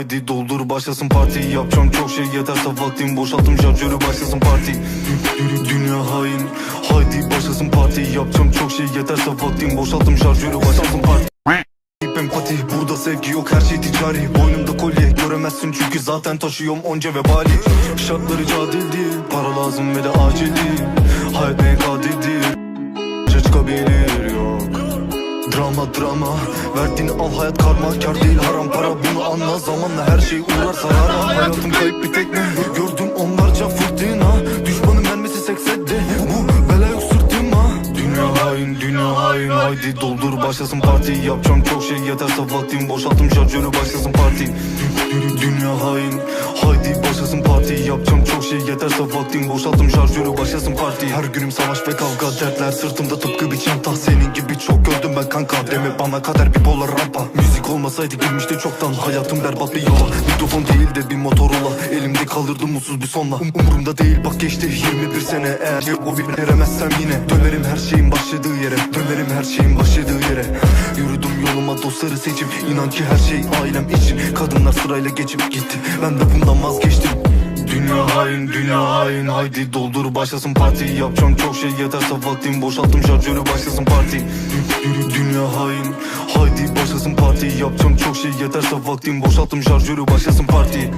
Haydi doldur başlasın parti. Yapacağım çok şey yeterse vaktim Boşalttım. Şarjörü başlasın parti. Dü- Dünya hain. Haydi başlasın parti. Yapacağım çok şey yeterse vaktim Boşalttım. Şarjörü başlasın parti. Empati burada sevgi yok her şey ticari. Boynumda kolye göremezsin çünkü zaten taşıyorum onca vebali. Şartları cadil değil para lazım ve de acil değil. Hayat neye kadir Drama Verdiğini al hayat karma Kar değil haram para. Bunu anla Zamanla her şey uğrar zarara Hayatım kayıp bir tekne Gördüm onlarca fırtına. Düşmanın mermisi seksedi. Bu bela yok sırtıma. Dünya hain dünya hain. Haydi doldur başlasın parti. Yapacağım çok şey yeterse vaktim Boşalttım şarjörü başlasın parti. Dü- Dünya hain. Haydi başlasın parti. Yapacağım şey yeterse vaktim Boşalttım şarjörü başlasın parti Her günüm savaş ve kavga Dertler sırtımda tıpkı bir çanta. Senin gibi çok gördüm ben kanka Deme bana kader bir polar rampa. Müzik olmasaydı girmişti çoktan Hayatım berbat bir yola. Mikrofon değil de bir Motorola Elimde kalırdı mutsuz bir sonla. Um Umurumda değil bak geçti 21 sene. Eğer o veremezsem yine Dönerim her şeyin başladığı yere. Dönerim her şeyin başladığı yere. Yürüdüm yoluma dostları seçip inan ki her şey ailem için. Kadınlar sırayla geçip gitti Ben de bundan vazgeçtim hain Haydi doldur başlasın parti. Yapacağım çok şey yeterse vaktim Boşalttım şarjörü başlasın parti. Dü- Dünya hain Haydi başlasın parti. Yapacağım çok şey yeterse vaktim Boşalttım şarjörü başlasın parti